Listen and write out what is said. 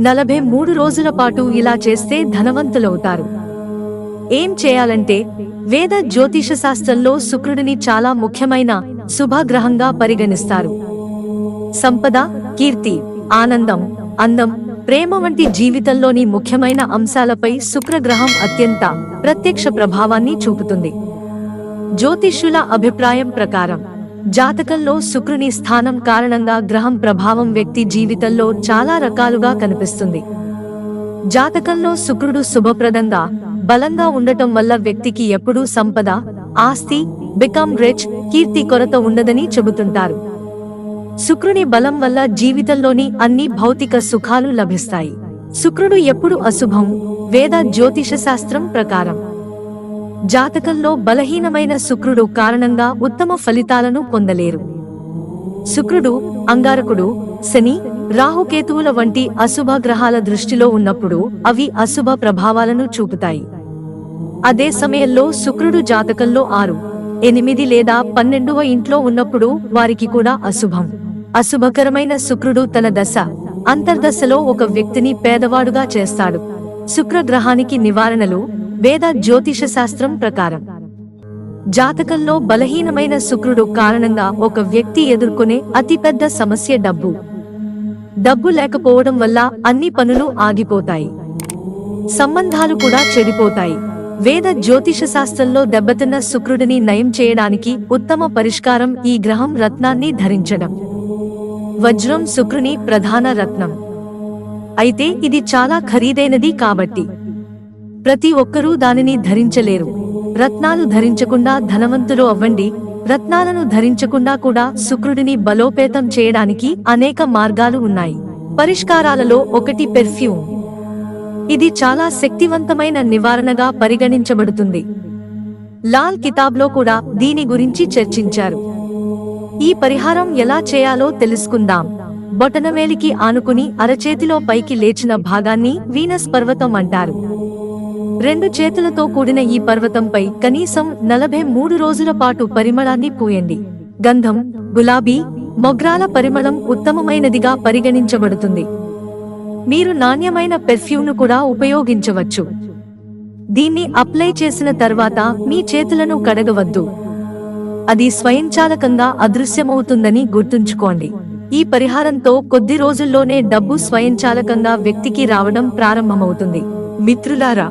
నలభై మూడు రోజుల పాటు ఇలా చేస్తే ధనవంతులవుతారు. ఏం చేయాలంటే వేద జ్యోతిష శాస్త్రంలో శుక్రుడిని చాలా ముఖ్యమైన శుభగ్రహంగా పరిగణిస్తారు. సంపద కీర్తి ఆనందం అందం ప్రేమ వంటి జీవితంలోని ముఖ్యమైన అంశాలపై శుక్రగ్రహం అత్యంత ప్రత్యక్ష ప్రభావాన్ని చూపుతుంది. జ్యోతిష్యుల అభిప్రాయం ప్రకారం జాతకంలో శుక్రుని స్థానం కారణంగా గ్రహం ప్రభావం వ్యక్తి జీవితంలో చాలా రకాలుగా కనిపిస్తుంది. జాతకంలో శుక్రుడు శుభప్రదంగా బలంగా ఉండటం వల్ల వ్యక్తికి ఎప్పుడూ సంపద ఆస్తి బికమ్ రిచ్ కీర్తి కొరత ఉండదని చెబుతుంటారు. శుక్రుని బలం వల్ల జీవితంలోని అన్ని భౌతిక సుఖాలు లభిస్తాయి. శుక్రుడు ఎప్పుడు అశుభం వేద జ్యోతిష శాస్త్రం ప్రకారం. జాతకంలో బలహీనమైన శుక్రుడు కారణంగా ఉత్తమ ఫలితాలను పొందలేరు. శుక్రుడు అంగారకుడు శని రాహుకేతువుల వంటి అశుభ గ్రహాల దృష్టిలో ఉన్నప్పుడు అవి అశుభ ప్రభావాలను చూపుతాయి. అదే సమయంలో శుక్రుడు జాతకంలో ఆరు ఎనిమిది లేదా పన్నెండవ ఇంట్లో ఉన్నప్పుడు వారికి కూడా అశుభం. అశుభకరమైన శుక్రుడు తన దశ అంతర్దశలో ఒక వ్యక్తిని పేదవాడుగా చేస్తాడు. శుక్రగ్రహానికి నివారణలు వేద జ్యోతిష శాస్త్రం ప్రకారం. జాతకంలో బలహీనమైన శుక్రుడు కారణంగా ఒక వ్యక్తి ఎదుర్కొనే అతిపెద్ద సమస్య డబ్బు. డబ్బు లేకపోవడం వల్ల అన్ని పనులు ఆగిపోతాయి. సంబంధాలు కూడా చెడిపోతాయి. వేద జ్యోతిష శాస్త్రంలో దెబ్బతిన్న శుక్రుడిని నయం చేయడానికి ఉత్తమ పరిష్కారం ఈ గ్రహం రత్నాన్ని ధరించడం. వజ్రం శుక్రుని ప్రధాన రత్నం. అయితే ఇది చాలా ఖరీదైనది కాబట్టి. ప్రతి ఒక్కరూ దానిని ధరించలేరు. రత్నాలు ధరించకుండా ధనవంతులు అవ్వండి. రత్నాలను ధరించకుండా కూడా శుక్రుడిని బలోపేతం చేయడానికి అనేక మార్గాలు ఉన్నాయి. పరిష్కారాలలో ఒకటి పెర్ఫ్యూమ్. ఇది చాలా శక్తివంతమైన నివారణగా పరిగణించబడుతుంది. లాల్ కితాబ్లో కూడా దీని గురించి చర్చించారు. ఈ పరిహారం ఎలా చేయాలో తెలుసుకుందాం. బొటనవేలికి ఆనుకుని అరచేతిలో పైకి లేచిన భాగాన్ని వీనస్ పర్వతం అంటారు. రెండు చేతులతో కూడిన ఈ పర్వతంపై కనీసం నలభై మూడు రోజుల పాటు పరిమళాన్ని పూయండి. గంధం గులాబీ మొగ్రాల పరిమళం ఉత్తమమైనదిగా పరిగణించబడుతుంది. మీరు నాణ్యమైన పెర్ఫ్యూమ్ను కూడా ఉపయోగించవచ్చు. దీన్ని అప్లై చేసిన తర్వాత మీ చేతులను కడగవద్దు. అది స్వయంచాలకంగా అదృశ్యమవుతుందని గుర్తుంచుకోండి. ఈ పరిహారంతో కొద్ది రోజుల్లోనే డబ్బు స్వయంచాలకంగా వ్యక్తికి రావడం ప్రారంభమవుతుంది. మిత్రులారా